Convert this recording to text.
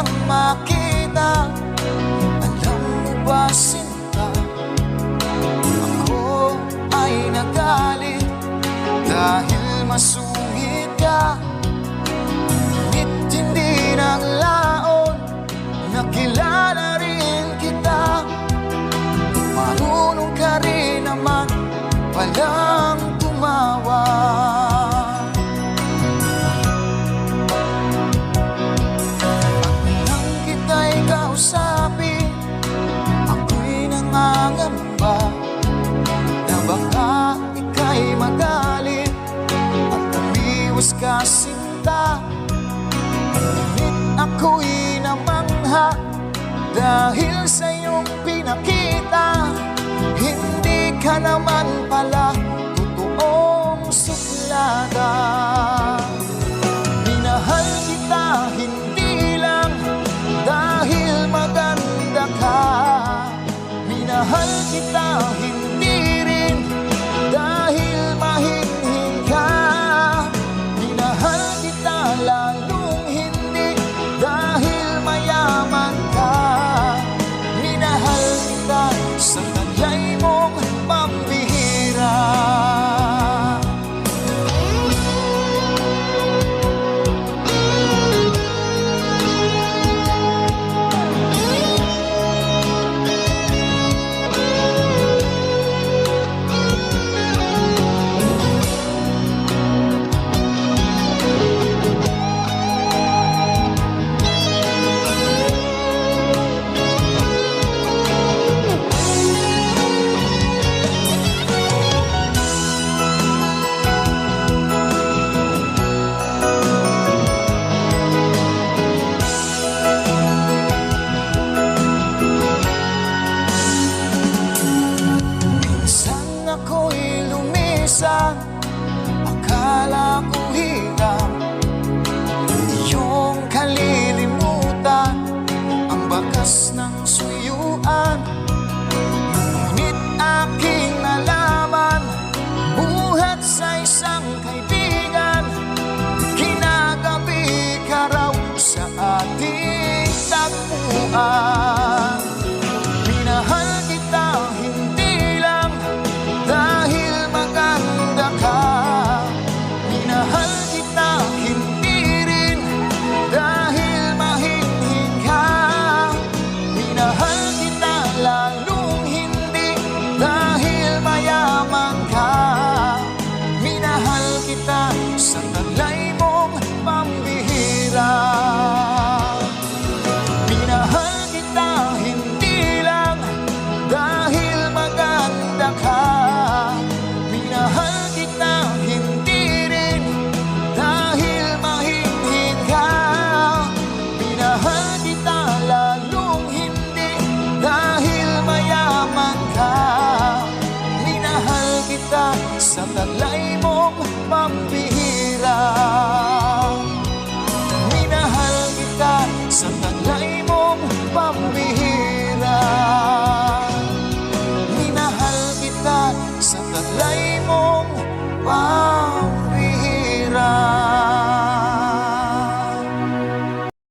kitang makita. Alam mo ba sinta Ako ay nagalit Dahil masungit ka? Ngunit hindi ng laon Nakilala rin kita. Marunong ka rin naman pala Dahil sa iyong pinakita Hindi ka naman pala Totoong suplada Minahal kita hindi lang dahil maganda ka. Minahal kita hindi rin dahil kasuyuan Ngunit aking nalaman Buhat sa isang kaibigan Kinagabi ka raw sa ating tagpuan. sa talay mong mambihira.